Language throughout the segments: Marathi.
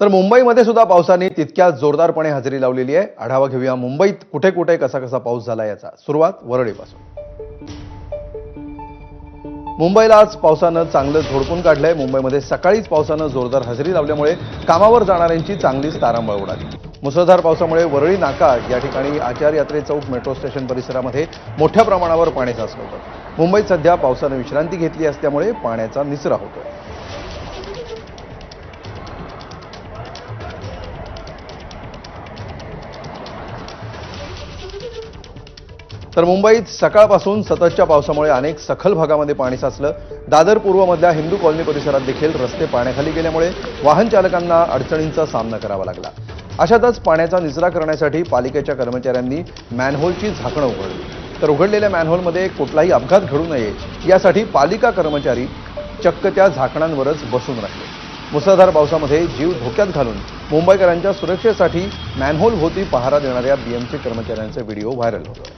तर मुंबईमध्ये सुद्धा पावसाने तितक्याच जोरदारपणे हजेरी लावलेली आहे. आढावा घेऊया मुंबईत कुठे कुठे कसा कसा पाऊस झाला याचा. सुरुवात वरळीपासून. मुंबईला आज पावसानं चांगलं झोडपून काढलंय. मुंबईमध्ये सकाळीच पावसानं जोरदार हजेरी लावल्यामुळे कामावर जाणाऱ्यांची चांगलीच तारांबळ उडाली. मुसळधार पावसामुळे वरळी नाका या ठिकाणी आचार यात्रे चौक मेट्रो स्टेशन परिसरामध्ये मोठ्या प्रमाणावर पाणी साचलं होतं. मुंबईत सध्या पावसानं विश्रांती घेतली असल्यामुळे पाण्याचा निचरा होतोय. तर मुंबईत सकाळपासून सततच्या पावसामुळे अनेक सखल भागामध्ये पाणी साचलं. दादर पूर्वमधल्या हिंदू कॉलनी परिसरात देखील रस्ते पाण्याखाली गेल्यामुळे वाहन चालकांना अडचणींचा सामना करावा लागला. अशातच पाण्याचा निचरा करण्यासाठी पालिकेच्या कर्मचाऱ्यांनी मॅनहोलची झाकणं उघडली. तर उघडलेल्या मॅनहोलमध्ये कुठलाही अपघात घडू नये यासाठी पालिका कर्मचारी चक्क त्या झाकणांवरच बसून राहिले. मुसळधार पावसामध्ये जीव धोक्यात घालून मुंबईकरांच्या सुरक्षेसाठी मॅनहोल भोवती पहारा देणाऱ्या बीएमसी कर्मचाऱ्यांचे व्हिडिओ व्हायरल होतो.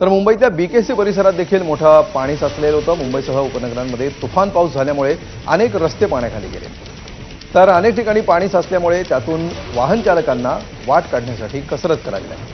तर मुंबईतल्या बीकेसी परिसरात देखील मोठा पाणी साचलेलं होतं. मुंबईसह उपनगरांमध्ये तुफान पाऊस झाल्यामुळे अनेक रस्ते पाण्याखाली गेले. तर अनेक ठिकाणी पाणी साचल्यामुळे त्यातून वाहन चालकांना वाट काढण्यासाठी कसरत करावी लागली.